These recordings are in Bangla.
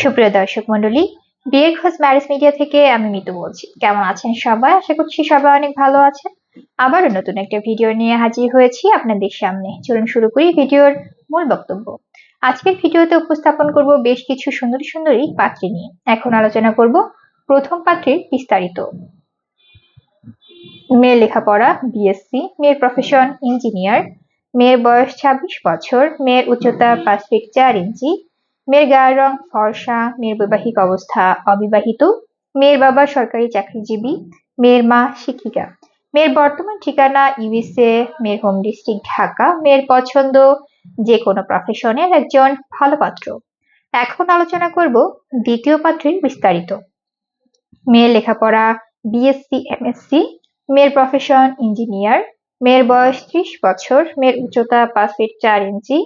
সুপ্রিয় দর্শক মন্ডলী বিয়ের খোঁজ ম্যারেজ মিডিয়া থেকে আমি মিতু বলছি। কেমন আছেন সবাই? আশা করছি সবাই অনেক ভালো আছেন। আবারও নতুন একটা ভিডিও নিয়ে হাজির হয়েছি আপনাদের সামনে। চলুন শুরু করি ভিডিওর মূল বক্তব্য। আজকের ভিডিওতে উপস্থাপন করব বেশ কিছু সুন্দরী সুন্দরী পাত্রী নিয়ে। এখন আলোচনা করব প্রথম পাত্রীর বিস্তারিত। মেয়ের লেখাপড়া বিএসসি মেয়ের প্রফেশন ইঞ্জিনিয়ার মেয়ের বয়স ছাব্বিশ বছর, মেয়ের উচ্চতা পাঁচ ফিট চার ইঞ্চি মেয়ের গায়ের রং ফর্সা মেয়ের বৈবাহিক অবস্থা অবিবাহিত। মেয়ের বাবা সরকারি চাকরিজীবী, মেয়ের মা শিক্ষিকা। মেয়ের বর্তমান ঠিকানা ইউএসএ মেয়ের হোম ডিস্ট্রিক্ট ঢাকা। মেয়ের পছন্দ যে কোনো প্রফেশনের একজন ভালো পাত্র। এখন আলোচনা করব দ্বিতীয় পাত্রের বিস্তারিত। মেয়ের লেখাপড়া বিএসসি এমএসসি মেয়ের প্রফেশন ইঞ্জিনিয়ার মেয়ের বয়স ত্রিশ বছর। মেয়ের উচ্চতা পাঁচ ফিট চার ইঞ্চি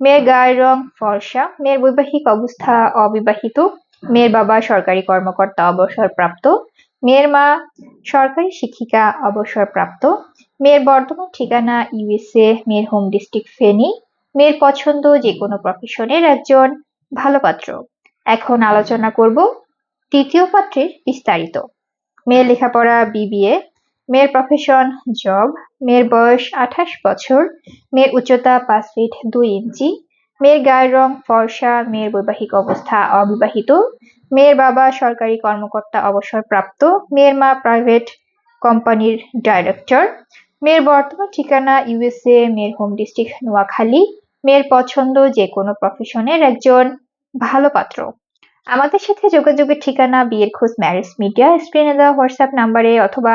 মেয়ের গায়ের রং ফর্সা, মেয়ের বৈবাহিক অবস্থা অবিবাহিত, মেয়ের বাবা সরকারি কর্মকর্তা অবসরপ্রাপ্ত, মেয়ের মা সরকারি শিক্ষিকা অবসরপ্রাপ্ত, মেয়ের বর্তমান ঠিকানা ইউএসএ মেয়ের হোম ডিস্ট্রিক্ট ফেনী, মেয়ের পছন্দ যে কোনো প্রফেশনের একজন ভালো পাত্র। এখন আলোচনা করব তৃতীয় পাত্রের বিস্তারিত। মেয়ের লেখাপড়া বিবিএ মেয়ের প্রফেশন জব মেয়ের বয়স আঠাশ বছর, মেয়ের উচ্চতা পাঁচ ফিট দুই ইঞ্চি, মেয়ের গায়ের রং ফর্সা, মেয়ের বৈবাহিক অবস্থা অবিবাহিত, মেয়ের বাবা সরকারি কর্মকর্তা অবসরপ্রাপ্ত, মেয়ের মা প্রাইভেট কোম্পানির ডাইরেক্টর মেয়ের বর্তমান ঠিকানা ইউএসএ মেয়ের হোম ডিস্ট্রিক্ট নোয়াখালী, মেয়ের পছন্দ যে কোনো প্রফেশনের একজন ভালো পাত্র। আমাদের সাথে যোগাযোগের ঠিকানা বিয়ের খোঁজ ম্যারেজ মিডিয়া, স্ক্রিনে দেওয়া হোয়াটসঅ্যাপ নাম্বারে অথবা